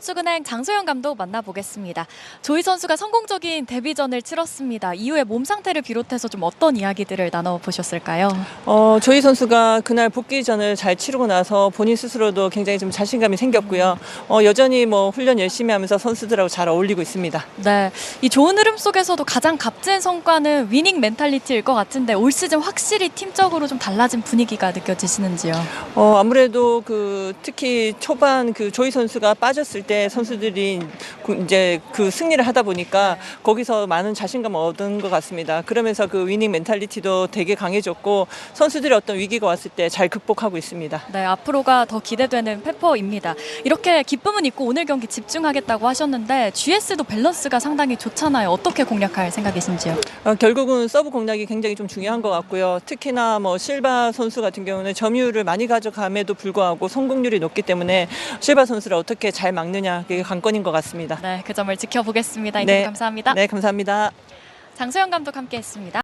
삼성증권은행 장소영 감독 만나보겠습니다. 조희 선수가 성공적인 데뷔전을 치렀습니다. 이후에 몸 상태를 비롯해서 좀 어떤 이야기들을 나눠보셨을까요? 어, 조희 선수가 그날 복귀전을 잘 치르고 나서 본인 스스로도 굉장히 좀 자신감이 생겼고요. 어, 여전히 뭐 훈련 열심히 하면서 선수들하고 잘 어울리고 있습니다. 네, 이 좋은 흐름 속에서도 가장 값진 성과는 위닝 멘탈리티일 것 같은데 올 시즌 확실히 팀적으로 좀 달라진 분위기가 느껴지시는지요? 어, 아무래도 그 특히 초반 그 조희 선수가 빠졌을 때 선수들이 그 이제 그 승리를 하다 보니까 거기서 많은 자신감을 얻은 것 같습니다. 그러면서 그 위닝 멘탈리티도 되게 강해졌고 선수들이 어떤 위기가 왔을 때 잘 극복하고 있습니다. 네, 앞으로가 더 기대되는 페퍼입니다. 이렇게 기쁨은 있고 오늘 경기 집중하겠다고 하셨는데 GS도 밸런스가 상당히 좋잖아요. 어떻게 공략할 생각이신지요? 어, 결국은 서브 공략이 굉장히 좀 중요한 것 같고요. 특히나 뭐 실바 선수 같은 경우는 점유율을 많이 가져감에도 불구하고 성공률이 높기 때문에 실바 선수를 어떻게 잘 막 느냐 그게 관건인 것 같습니다. 네, 그 점을 지켜보겠습니다. 인터뷰 감사합니다. 네, 감사합니다. 장소영 감독 함께했습니다.